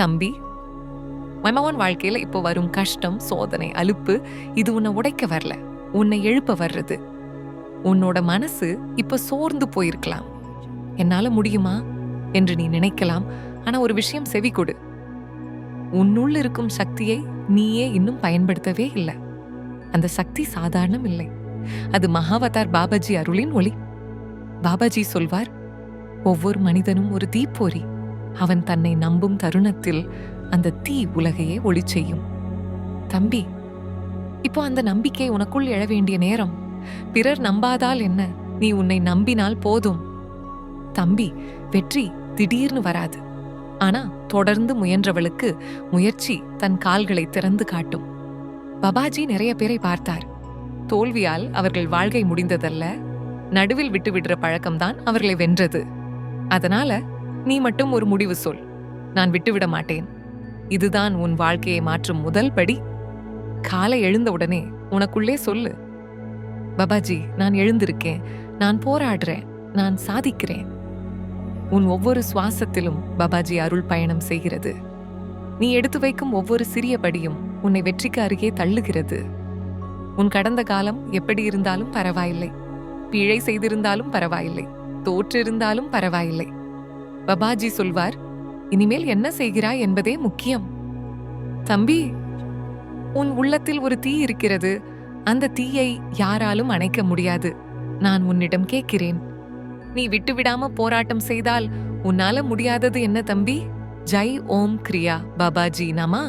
தம்பி மமவன் வாழ்க்கையில இப்போ வரும் கஷ்டம் சோதனை அலுப்பு இது உன்னை உடைக்க வரல. உன்னை எழுப்ப வர்றது. உன்னோட மனசு இப்போ சோர்ந்து போயிருக்கலாம். என்னால முடியுமா என்று நீ நினைக்கலாம். ஆனா ஒரு விஷயம் செவி கொடு. உன்னுள் இருக்கும் சக்தியை நீயே இன்னும் பயன்படுத்தவே இல்லை. அந்த சக்தி சாதாரணம் இல்லை. அது மகாவதார் பாபாஜி அருளின் ஒளி. பாபாஜி சொல்வார் ஒவ்வொரு மனிதனும் ஒரு தீப்பொறி. அவன் தன்னை நம்பும் தருணத்தில் அந்த தீ உலகையே ஒளி செய்யும். தம்பி இப்போ அந்த நம்பிக்கை உனக்குள் எழ வேண்டிய நேரம். பிறர் நம்பாதால் என்ன? நீ உன்னை நம்பினால் போதும். தம்பி வெற்றி திடீர்னு வராது. ஆனா தொடர்ந்து முயன்றவளுக்கு முயற்சி தன் கால்களை திறந்து காட்டும். பபாஜி நிறைய பேரை பார்த்தார். தோல்வியால் அவர்கள் வாழ்க்கை முடிந்ததல்ல. நடுவில் விட்டு விடுற பழக்கம்தான் அவர்களை வென்றது. அதனால நீ மட்டும் ஒரு முடிவு சொல். நான் விட்டுவிட மாட்டேன். இதுதான் உன் வாழ்க்கையை மாற்றும் முதல் படி. காலை எழுந்த உடனே உனக்குள்ளே சொல்லு. பபாஜி நான் எழுந்திருக்கேன். நான் போராடுறேன். நான் சாதிக்கிறேன். உன் ஒவ்வொரு சுவாசத்திலும் பபாஜி அருள் பயணம் செய்கிறது. நீ எடுத்து வைக்கும் ஒவ்வொரு சிறிய படியும் உன்னை வெற்றிக்கு அருகே தள்ளுகிறது. உன் கடந்த காலம் எப்படி இருந்தாலும் பரவாயில்லை. பிழை செய்திருந்தாலும் பரவாயில்லை. தோற்றிருந்தாலும் பரவாயில்லை. பபாஜி சொல்வார் இனிமேல் என்ன செய்கிறாய் என்பதே முக்கியம். தம்பி உன் உள்ளத்தில் ஒரு தீ இருக்கிறது. அந்த தீயை யாராலும் அணைக்க முடியாது. நான் உன்னிடம் கேட்கிறேன். நீ விட்டுவிடாம போராட்டம் செய்தால் உன்னால முடியாதது என்ன தம்பி? ஜெய் ஓம் கிரியா பாபாஜி நாமா?